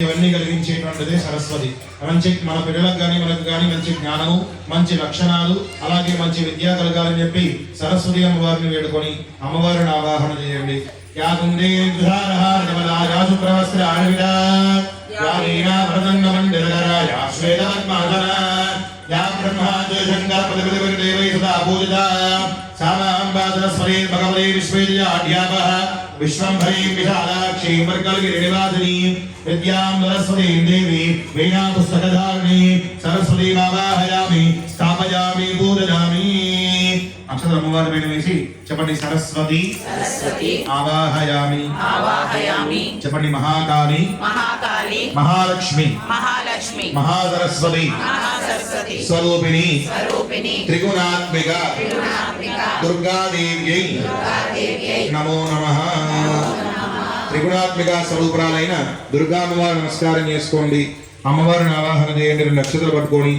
ఇవన్నీ కలిగించేటువంటిదే సరస్వతి. మంచి మన పిల్లలకు కానీ మనకు కానీ మంచి జ్ఞానము మంచి లక్షణాలు అలాగే మంచి విద్య కలగాలని చెప్పి సరస్వతి అమ్మవారిని వేడుకొని అమ్మవారిని ఆవాహన చేయండి. సామ రాజు ప్రవస్త్ర ఆడవిడ యా వీణా భరతంగ మండిరగర యా శ్వేతపద్మాధర యా బ్రహ్మాదేశంగా పదవిధి దేవై సదా పూజిత సామాంబా సరస్వతి భగవతే విశ్వేద్యాఢ్యాపః విశ్వంభరీం విశాలాక్షీం వర్గల్గిరినివాసినీం విద్యాం సరస్వతీం దేవి వీణా పుస్తకధారిణి సరస్వతీ ఆవాహయామి స్థాపయామి పూజయామి అక్షర అమ్మవారి పైన వేసి చెప్పండి సరస్వతి సరస్వతి ఆవాహయామి ఆవాహయామి చెప్పండి మహాకాళి మహాకాళి మహాలక్ష్మి మహాలక్ష్మి మహాసరస్వతి మహాసరస్వతి స్వరూపిణి త్రిగుణాత్మిక దుర్గాదేవ్యై నమో నమ. త్రిగుణాత్మిక స్వరూపురాలైన దుర్గా అమ్మవారి నమస్కారం చేసుకోండి. అమ్మవారిని ఆవాహన చేయండి రెండు నక్షత్రాలు పట్టుకొని.